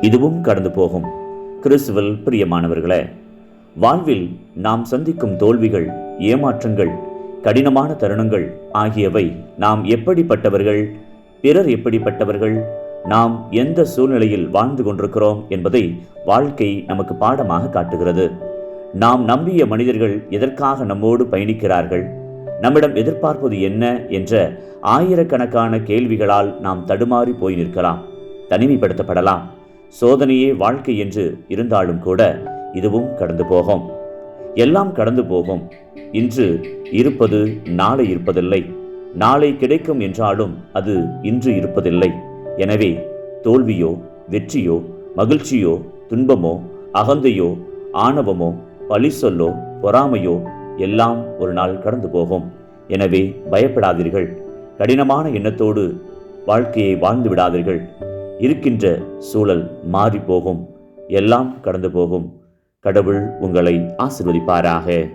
இதுவும் கடந்து போகும். கிறிஸ்துவல் பிரியமானவர்களே வாழ்வில் நாம் சந்திக்கும் தோல்விகள் ஏமாற்றங்கள் கடினமான தருணங்கள் ஆகியவை நாம் எப்படிப்பட்டவர்கள் பிறர் எப்படிப்பட்டவர்கள் நாம் எந்த சூழ்நிலையில் வாழ்ந்து கொண்டிருக்கிறோம் என்பதை வாழ்க்கை நமக்கு பாடமாக காட்டுகிறது. நாம் நம்பிய மனிதர்கள் எதற்காக நம்மோடு பயணிக்கிறார்கள்? நம்மிடம் எதிர்பார்ப்பது என்ன என்ற ஆயிரக்கணக்கான கேள்விகளால் நாம் தடுமாறி போய் நிற்கலாம் தனிமைப்படுத்தப்படலாம். சோதனையே வாழ்க்கை என்று இருந்தாலும் கூட இதுவும் கடந்து போகும். எல்லாம் கடந்து போகும். இன்று இருப்பது நாளை இருப்பதில்லை. நாளை கிடைக்கும் என்றாலும் அது இன்று இருப்பதில்லை. எனவே தோல்வியோ வெற்றியோ மகிழ்ச்சியோ துன்பமோ அகந்தையோ ஆணவமோ பழி சொல்லோ பொறாமையோ எல்லாம் ஒரு நாள் கடந்து போகும். எனவே பயப்படாதீர்கள். கடினமான எண்ணத்தோடு வாழ்க்கையை வாழ்ந்து விடாதீர்கள். இருக்கின்ற சூழல் மாறி போகும் எல்லாம் கடந்து போகும். கடவுள் உங்களை ஆசிர்வதிப்பாராக.